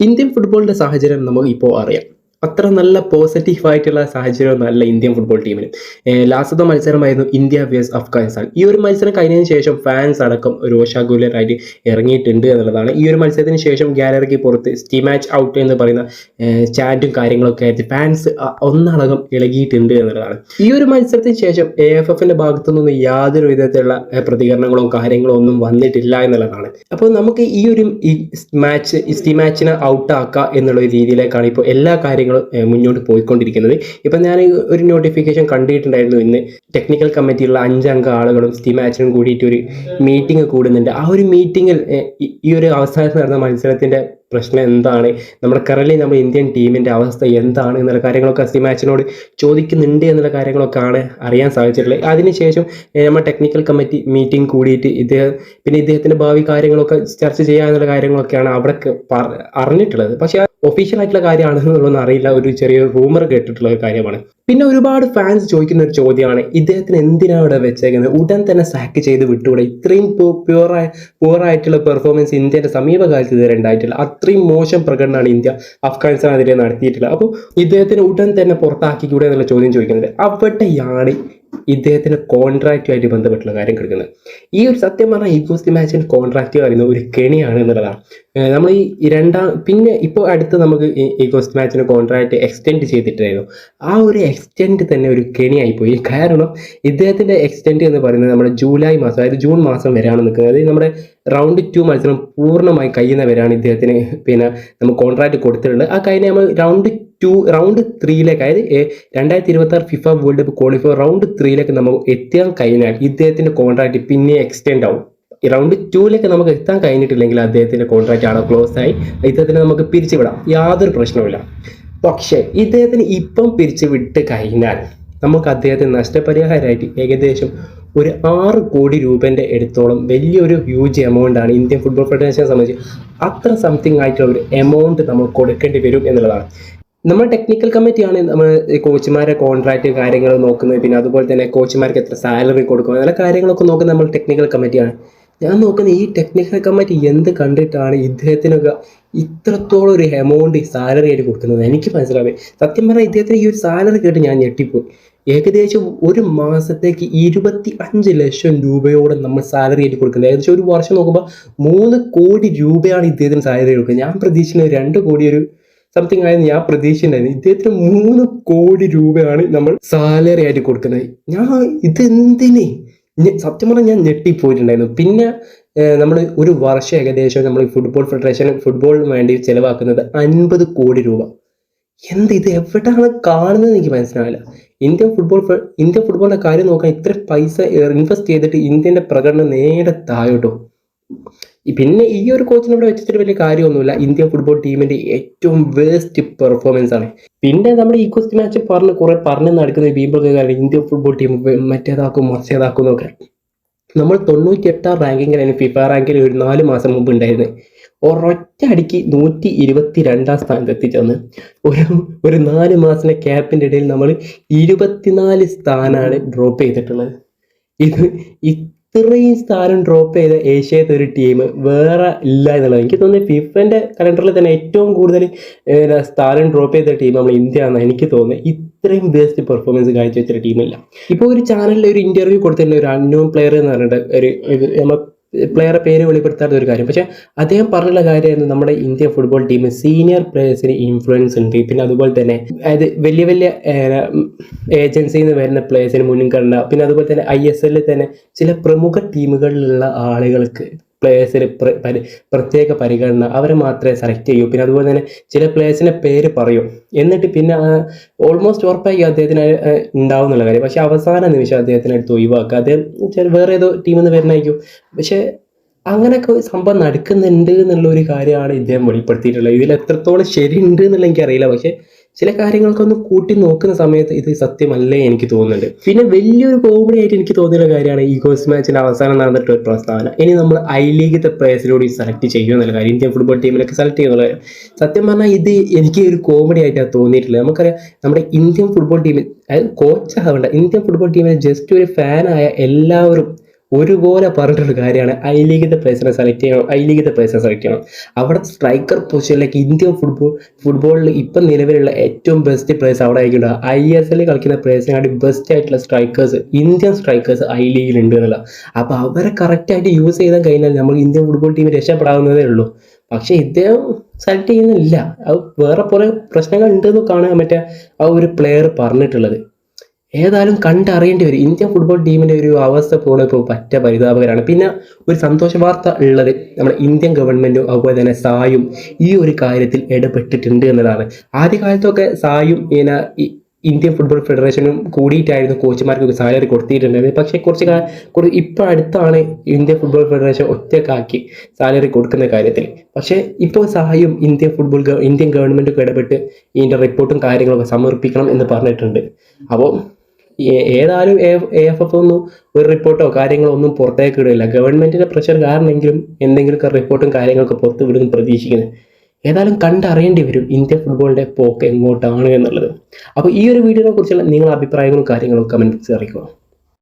Indian ഫുട്ബോളിന്റെ സാഹചര്യം നമുക്ക് ഇപ്പോൾ അറിയാം. അത്ര നല്ല പോസിറ്റീവ് ആയിട്ടുള്ള സാഹചര്യം നല്ല ഇന്ത്യൻ ഫുട്ബോൾ ടീമിന് ലാസ്റ്റത്തെ മത്സരമായിരുന്നു ഇന്ത്യ വേഴ്സ് അഫ്ഗാനിസ്ഥാൻ. ഈ ഒരു മത്സരം കഴിഞ്ഞതിന് ശേഷം ഫാൻസ് അടക്കം രോഷാകുലരായിട്ട് ഇറങ്ങിയിട്ടുണ്ട് എന്നുള്ളതാണ്. ഈ ഒരു മത്സരത്തിന് ശേഷം ഗാലറിക്ക് പുറത്ത് സ്റ്റീ മാച്ച് ഔട്ട് എന്ന് പറയുന്ന ചാറ്റും കാര്യങ്ങളൊക്കെ ആയിട്ട് ഫാൻസ് ഒന്നടങ്കം ഇളകിയിട്ടുണ്ട് എന്നുള്ളതാണ്. ഈ ഒരു മത്സരത്തിന് ശേഷം എ എഫ് എഫിന്റെ ഭാഗത്തുനിന്നും യാതൊരു വിധത്തിലുള്ള പ്രതികരണങ്ങളോ കാര്യങ്ങളോ ഒന്നും വന്നിട്ടില്ല എന്നുള്ളതാണ്. അപ്പോൾ നമുക്ക് ഈ ഒരു മാച്ച് സ്റ്റീ മാച്ചിനെ ഔട്ട് ആക്കുക എന്നുള്ള രീതിയിലേക്കാണ് ഇപ്പോൾ എല്ലാ കാര്യങ്ങളും ഏഹ്, മുന്നോട്ട് പോയിക്കൊണ്ടിരിക്കുന്നത്. ഇപ്പം ഞാൻ ഒരു നോട്ടിഫിക്കേഷൻ കണ്ടിട്ടുണ്ടായിരുന്നു ഇന്ന് ടെക്നിക്കൽ കമ്മിറ്റിയുള്ള അഞ്ചംഗ ആളുകളും സ്റ്റീ മാച്ചിനും കൂടിയിട്ട് ഒരു മീറ്റിംഗ് കൂടുന്നുണ്ട്. ആ ഒരു മീറ്റിങ്ങിൽ ഈ ഒരു അവസാനത്ത് നടന്ന മത്സരത്തിന്റെ പ്രശ്നം എന്താണ്? നമ്മുടെ കറലി നമ്മുടെ ഇന്ത്യൻ ടീമിന്റെ അവസ്ഥ എന്താണ് എന്നുള്ള കാര്യങ്ങളൊക്കെ സ്റ്റീ മാച്ചിനോട് ചോദിക്കുന്നുണ്ട് എന്നുള്ള കാര്യങ്ങളൊക്കെയാണ് അറിയാൻ സാധിച്ചിട്ടുള്ളത്. അതിനുശേഷം നമ്മുടെ ടെക്നിക്കൽ കമ്മിറ്റി മീറ്റിംഗ് കൂടിയിട്ട് ഇദ്ദേഹം പിന്നെ ഇദ്ദേഹത്തിന്റെ ഭാവി കാര്യങ്ങളൊക്കെ ചർച്ച ചെയ്യുക എന്നുള്ള കാര്യങ്ങളൊക്കെയാണ് അവിടെ അറിഞ്ഞിട്ടുള്ളത്. പക്ഷേ ഒഫീഷ്യൽ ആയിട്ടുള്ള കാര്യമാണെന്നുള്ളതൊന്നും അറിയില്ല. ഒരു ചെറിയ റൂമർ കേട്ടിട്ടുള്ള ഒരു കാര്യമാണ്. പിന്നെ ഒരുപാട് ഫാൻസ് ചോദിക്കുന്ന ഒരു ചോദ്യമാണ് ഇദ്ദേഹത്തിന് എന്തിനാണ് ഇവിടെ വെച്ചേക്കുന്നത്? ഉടൻ തന്നെ സാക്ക് ചെയ്ത് വിട്ടുകൂടെ? ഇത്രയും പ്യുവറായ പ്യുവറായിട്ടുള്ള പെർഫോമൻസ് ഇന്ത്യയുടെ സമീപകാലത്ത് ഇതുവരെ ഉണ്ടായിട്ടില്ല. അത്രയും മോശം പ്രകടനമാണ് ഇന്ത്യ അഫ്ഗാനിസ്ഥാനെതിരെ നടത്തിയിട്ടുള്ളത്. അപ്പോൾ ഇദ്ദേഹത്തിന് ഉടൻ തന്നെ പുറത്താക്കിക്കൂടെ എന്നുള്ള ചോദ്യം ചോദിക്കുന്നത്. അവിടെയാണ് ഇദ്ദേഹത്തിന് കോൺട്രാക്റ്റുമായിട്ട് ബന്ധപ്പെട്ടുള്ള കാര്യം കിടക്കുന്നത്. ഈ ഒരു സത്യം പറഞ്ഞാൽ ഈഗോസ്റ്റി മാച്ചിന് കോൺട്രാക്റ്റ് പറയുന്നത് ഒരു കെണിയാണ് എന്നുള്ളതാണ്. നമ്മൾ ഈ രണ്ടാം പിന്നെ ഇപ്പോൾ അടുത്ത് നമുക്ക് ഈ മാച്ചിന് കോൺട്രാക്റ്റ് എക്സ്റ്റെൻഡ് ചെയ്തിട്ടായിരുന്നു. ആ ഒരു എക്സ്റ്റെൻഡ് തന്നെ ഒരു കെണിയായിപ്പോയി. കാരണം ഇദ്ദേഹത്തിന്റെ എക്സ്റ്റെൻഡ് എന്ന് പറയുന്നത് നമ്മുടെ ജൂലൈ മാസം അതായത് ജൂൺ മാസം വരെയാണ് നിൽക്കുന്നത്. നമ്മുടെ റൗണ്ട് ടു മത്സരം പൂർണമായി കഴിയുന്നവരാണ് ഇദ്ദേഹത്തിന് പിന്നെ നമുക്ക് കോൺട്രാക്ട് കൊടുത്തിട്ടുണ്ട് ആ കഴിഞ്ഞ് നമ്മൾ റൗണ്ട് ടു റൗണ്ട് ത്രീയിലേക്ക് അതായത് രണ്ടായിരത്തി ഇരുപത്തി ആറ് FIFA world cup qualifier round ത്രീയിലേക്ക് നമുക്ക് എത്താൻ കഴിഞ്ഞാൽ ഇദ്ദേഹത്തിന്റെ കോൺട്രാക്ട് പിന്നെ എക്സ്റ്റെൻഡ് ആവും. റൗണ്ട് ടൂവിലേക്ക് നമുക്ക് എത്താൻ കഴിഞ്ഞിട്ടില്ലെങ്കിൽ അദ്ദേഹത്തിന്റെ കോൺട്രാക്റ്റ് ആണ് ക്ലോസ് ആയി ഇദ്ദേഹത്തിന് നമുക്ക് പിരിച്ചുവിടാം. യാതൊരു പ്രശ്നവുമില്ല. പക്ഷേ ഇദ്ദേഹത്തിന് ഇപ്പം പിരിച്ചു വിട്ട് കഴിഞ്ഞാൽ നമുക്ക് അദ്ദേഹത്തിന് നഷ്ടപരിഹാരമായിട്ട് ഏകദേശം ഒരു ആറ് കോടി രൂപേന്റെ എടുത്തോളം വലിയൊരു ഹ്യൂജ് എമൗണ്ട് ആണ് ഇന്ത്യൻ ഫുട്ബോൾ ഫെഡറേഷനെ സംബന്ധിച്ച് അത്ര സംതിങ് ആയിട്ടുള്ള ഒരു എമൗണ്ട് നമ്മൾ കൊടുക്കേണ്ടി വരും എന്നുള്ളതാണ്. നമ്മൾ ടെക്നിക്കൽ കമ്മിറ്റിയാണ് നമ്മൾ കോച്ചുമാരെ കോൺട്രാക്റ്റ് കാര്യങ്ങൾ നോക്കുന്നത്. പിന്നെ അതുപോലെ തന്നെ കോച്ചുമാർക്ക് എത്ര സാലറി കൊടുക്കും അങ്ങനെ കാര്യങ്ങളൊക്കെ നോക്കുന്നത് നമ്മൾ ടെക്നിക്കൽ കമ്മിറ്റിയാണ് ഞാൻ നോക്കുന്ന ഈ ടെക്നിക്കൽ കമ്മിറ്റി എന്ത് കണ്ടിട്ടാണ് ഇദ്ദേഹത്തിനൊക്കെ ഇത്രത്തോളം ഒരു എമൗണ്ട് സാലറി ആയിട്ട് കൊടുക്കുന്നത്? എനിക്ക് മനസ്സിലാവേ സത്യം പറഞ്ഞാൽ ഇദ്ദേഹത്തിന് ഈ ഒരു സാലറി കേട്ട് ഞാൻ ഞെട്ടിപ്പോയി. ഏകദേശം ഒരു മാസത്തേക്ക് ഇരുപത്തി അഞ്ച് ലക്ഷം രൂപയോടെ നമ്മൾ സാലറി ആയിട്ട് കൊടുക്കുന്നത്. ഏകദേശം ഒരു വർഷം നോക്കുമ്പോൾ മൂന്ന് കോടി രൂപയാണ് ഇദ്ദേഹത്തിന് സാലറി കൊടുക്കുന്നത്. ഞാൻ പ്രതീക്ഷിക്കുന്നത് രണ്ട് കോടി ഒരു സംതിങ് ആയിരുന്നു. ഞാൻ പ്രതീക്ഷിച്ചിട്ടുണ്ടായിരുന്നു. ഇദ്ദേഹത്തിന് മൂന്ന് കോടി രൂപയാണ് നമ്മൾ സാലറി ആയിട്ട് കൊടുക്കുന്നത്. ഞാൻ ഇത് ഞ- സത്യം പറഞ്ഞാൽ ഞാൻ ഞെട്ടിപ്പോയിട്ടുണ്ടായിരുന്നു. പിന്നെ നമ്മൾ ഒരു വർഷം ഏകദേശം നമ്മൾ ഫുട്ബോൾ ഫെഡറേഷൻ ഫുട്ബോളിന് വേണ്ടി ചിലവാക്കുന്നത് അൻപത് കോടി രൂപ. എന്ത് ഇത് എവിടെയാണ് കാണുന്നത് എനിക്ക് മനസ്സിലാവില്ല. ഇന്ത്യൻ ഫുട്ബോൾ ഇന്ത്യൻ ഫുട്ബോളിന്റെ കാര്യം നോക്കാൻ ഇത്ര പൈസ ഇൻവെസ്റ്റ് ചെയ്തിട്ട് ഇന്ത്യന്റെ പ്രകടനം നേരെ താഴോട്ടോ പിന്നെ ഈ ഒരു കോച്ചിനെ ഇവിടെ വെച്ചിട്ട് വലിയ കാര്യമൊന്നുമില്ല. ഇന്ത്യൻ ഫുട്ബോൾ ടീമിന്റെ ഏറ്റവും വേസ്റ്റ് പെർഫോമൻസ് ആണ്. പിന്നെ നമ്മൾ ഈ ക്വസ്റ്റ് മാച്ച് പറഞ്ഞ് കുറെ പറഞ്ഞ് നടക്കുന്ന വീമ്പൊക്കെ കാര്യം ഇന്ത്യൻ ഫുട്ബോൾ ടീം മറ്റേതാക്കും മറിച്ചേതാക്കും എന്നൊക്കെ നമ്മൾ തൊണ്ണൂറ്റി എട്ടാം റാങ്കിങ്ങിലാണ് ഫിഫ റാങ്കിൽ ഒരു നാല് മാസം മുമ്പ് ഉണ്ടായിരുന്നത് ഒരൊറ്റ അടിക്ക് നൂറ്റി ഇരുപത്തി രണ്ടാം സ്ഥാനത്ത് എത്തിച്ചെന്ന്. ഒരു ഒരു നാല് മാസത്തെ ക്യാപ്പിന്റെ ഇടയിൽ നമ്മൾ ഇരുപത്തിനാല് സ്ഥാനമാണ് ഡ്രോപ്പ് ചെയ്തിട്ടുള്ളത്. ഇത് ഇത്രയും സ്ഥാനം ഡ്രോപ്പ് ചെയ്ത ഏഷ്യത്തെ ഒരു ടീം വേറെ ഇല്ല എന്നുള്ളത് എനിക്ക് തോന്നുന്നു ഫിഫന്റെ കലണ്ടറിൽ തന്നെ ഏറ്റവും കൂടുതൽ സ്ഥാനം ഡ്രോപ്പ് ചെയ്ത ടീം നമ്മൾ ഇന്ത്യ എന്നാണ് എനിക്ക് തോന്നുന്നത്. ഇത്രയും ബെസ്റ്റ് പെർഫോമൻസ് കാഴ്ചവെച്ചൊരു ടീമില്ല ഇപ്പോൾ ഒരു ചാനലിൽ ഒരു ഇന്റർവ്യൂ കൊടുത്തിട്ടുണ്ട് ഒരു അൺനോൺ പ്ലെയർ എന്ന് പറഞ്ഞിട്ട് ഒരു നമ്മൾ നമ്മ പ്ലെയറെ പേര് വെളിപ്പെടുത്താത്ത ഒരു കാര്യം. പക്ഷേ അദ്ദേഹം പറഞ്ഞുള്ള കാര്യമായിരുന്നു നമ്മുടെ ഇന്ത്യ ഫുട്ബോൾ ടീം സീനിയർ പ്ലേയേഴ്സിന് ഇൻഫ്ലുവൻസ് ഉണ്ട്. പിന്നെ അതുപോലെ തന്നെ അതായത് വലിയ വലിയ ഏജൻസിയിൽ നിന്ന് വരുന്ന പ്ലേയേഴ്സിന് മുൻഗണന. പിന്നെ അതുപോലെ തന്നെ ഐ എസ് എല്ലിൽ തന്നെ ചില പ്രമുഖ ടീമുകളിലുള്ള ആളുകൾക്ക് പ്ലേയേഴ്സിന് പ്രത്യേക പരിഗണന അവരെ മാത്രമേ സെലക്ട് ചെയ്യൂ. പിന്നെ അതുപോലെ തന്നെ ചില പ്ലേയേഴ്സിന്റെ പേര് പറയും. എന്നിട്ട് പിന്നെ ഓൾമോസ്റ്റ് ഉറപ്പായി അദ്ദേഹത്തിന് ഉണ്ടാവും എന്നുള്ള കാര്യം. പക്ഷേ അവസാന നിമിഷം അദ്ദേഹത്തിന് അടുത്ത് ഒഴിവാക്കുക. അദ്ദേഹം വേറെ ഏതോ ടീമിൽ നിന്ന് വരുന്നതായിരിക്കും. പക്ഷെ അങ്ങനെയൊക്കെ സംഭവം നടക്കുന്നുണ്ട് എന്നുള്ള ഒരു കാര്യമാണ് ഇദ്ദേഹം വെളിപ്പെടുത്തിയിട്ടുള്ളത്. ഇതിൽ എത്രത്തോളം ശരിയുണ്ട് എന്നുള്ള എനിക്കറിയില്ല പക്ഷെ ചില കാര്യങ്ങളൊക്കെ ഒന്ന് കൂട്ടി നോക്കുന്ന സമയത്ത് ഇത് സത്യമല്ലേ എനിക്ക് തോന്നുന്നുണ്ട്. പിന്നെ വലിയൊരു കോമഡി ആയിട്ട് എനിക്ക് തോന്നിയുള്ള കാര്യമാണ് ഈ ഗോസ് മാച്ചിന്റെ അവസാനം നടന്നിട്ട് ഒരു പ്രസ്താവന. ഇനി നമ്മൾ ഐ ലീഗത്തെ പ്ലേയേഴ്സിലൂടെ സെലക്ട് ചെയ്യുക എന്നുള്ള കാര്യം ഇന്ത്യൻ ഫുട്ബോൾ ടീമിലൊക്കെ സെലക്ട് ചെയ്യുന്നുള്ള കാര്യം. സത്യം പറഞ്ഞാൽ ഇത് എനിക്ക് ഒരു കോമഡി ആയിട്ടാണ് തോന്നിയിട്ടുള്ളത്. നമുക്കറിയാം നമ്മുടെ ഇന്ത്യൻ ഫുട്ബോൾ ടീമിൽ അതായത് കോച്ച് ആവണ്ട ഇന്ത്യൻ ഫുട്ബോൾ ടീമിൽ ജസ്റ്റ് ഒരു ഫാനായ എല്ലാവരും ഒരുപോലെ പറഞ്ഞിട്ടൊരു കാര്യമാണ്. ഐ ലീഗിന്റെ പ്ലേസിനെ സെലക്ട് ചെയ്യണം. ഐ ലീഗിന്റെ പ്ലേസിനെ സെലക്ട് ചെയ്യണം. അവിടെ സ്ട്രൈക്കർ പൊസിഷനിലേക്ക് ഇന്ത്യൻ ഫുട്ബോൾ ഫുട്ബോളിൽ ഇപ്പം നിലവിലുള്ള ഏറ്റവും ബെസ്റ്റ് പ്ലേസ് അവിടെ ആയിരിക്കും ഐ എസ് എല്ലിൽ കളിക്കുന്ന പ്ലേസിനാണ് ബെസ്റ്റ് ആയിട്ടുള്ള സ്ട്രൈക്കേഴ്സ് ഇന്ത്യൻ സ്ട്രൈക്കേഴ്സ് ഐ ലീഗിലുണ്ട് എന്നുള്ള അപ്പോൾ അവരെ കറക്റ്റായിട്ട് യൂസ് ചെയ്താൽ കഴിഞ്ഞാൽ നമ്മൾ ഇന്ത്യൻ ഫുട്ബോൾ ടീം രക്ഷപ്പെടാവുന്നതേ ഉള്ളൂ. പക്ഷേ ഇദ്ദേഹം സെലക്ട് ചെയ്യുന്നില്ല. അത് വേറെ കുറേ പ്രശ്നങ്ങൾ ഉണ്ടെന്ന് കാണാൻ മറ്റേ ആ ഒരു പ്ലെയർ പറഞ്ഞിട്ടുള്ളത്. ഏതായാലും കണ്ടറിയേണ്ടി വരും. ഇന്ത്യൻ ഫുട്ബോൾ ടീമിന്റെ ഒരു അവസ്ഥ പോലെ ഇപ്പോൾ പറ്റ പരിതാപകരമാണ് പിന്നെ ഒരു സന്തോഷ വാർത്ത ഉള്ളത് നമ്മുടെ ഇന്ത്യൻ ഗവൺമെന്റും അതുപോലെ തന്നെ സായും ഈ ഒരു കാര്യത്തിൽ ഇടപെട്ടിട്ടുണ്ട് എന്നതാണ്. ആദ്യകാലത്തൊക്കെ സായും ഇങ്ങനെ ഇന്ത്യൻ ഫുട്ബോൾ ഫെഡറേഷനും കൂടിയിട്ടായിരുന്നു കോച്ചുമാർക്കൊക്കെ സാലറി കൊടുത്തിട്ടുണ്ടായിരുന്നത്. പക്ഷേ കുറച്ച് കുറച്ച് ഇപ്പോൾ അടുത്താണ് ഇന്ത്യൻ ഫുട്ബോൾ ഫെഡറേഷൻ ഒറ്റക്കാക്കി സാലറി കൊടുക്കുന്ന കാര്യത്തിൽ. പക്ഷേ ഇപ്പോൾ സഹായം ഇന്ത്യൻ ഫുട്ബോൾ ഇന്ത്യൻ ഗവൺമെന്റൊക്കെ ഇടപെട്ട് ഇതിന്റെ റിപ്പോർട്ടും കാര്യങ്ങളൊക്കെ സമർപ്പിക്കണം എന്ന് പറഞ്ഞിട്ടുണ്ട്. അപ്പോൾ ഏതായാലും എ എഫ് എഫ് ഒന്നും ഒരു റിപ്പോർട്ടോ കാര്യങ്ങളോ ഒന്നും പുറത്തേക്ക് ഇടില്ല ഗവൺമെന്റിന്റെ പ്രഷർ കാരണമെങ്കിലും എന്തെങ്കിലുമൊക്കെ റിപ്പോർട്ടും കാര്യങ്ങളൊക്കെ പുറത്ത് വിടുന്നു പ്രതീക്ഷിക്കുന്നത്. ഏതായാലും കണ്ടറിയേണ്ടി വരും ഇന്ത്യ ഫുട്ബോളിന്റെ പോക്ക് എങ്ങോട്ടാണ് എന്നുള്ളത്. അപ്പോൾ ഈ ഒരു വീഡിയോനെ കുറിച്ചുള്ള നിങ്ങളുടെ അഭിപ്രായങ്ങളും കാര്യങ്ങളും കമന്റ് ബോക്സിൽ അറിയിക്കുക.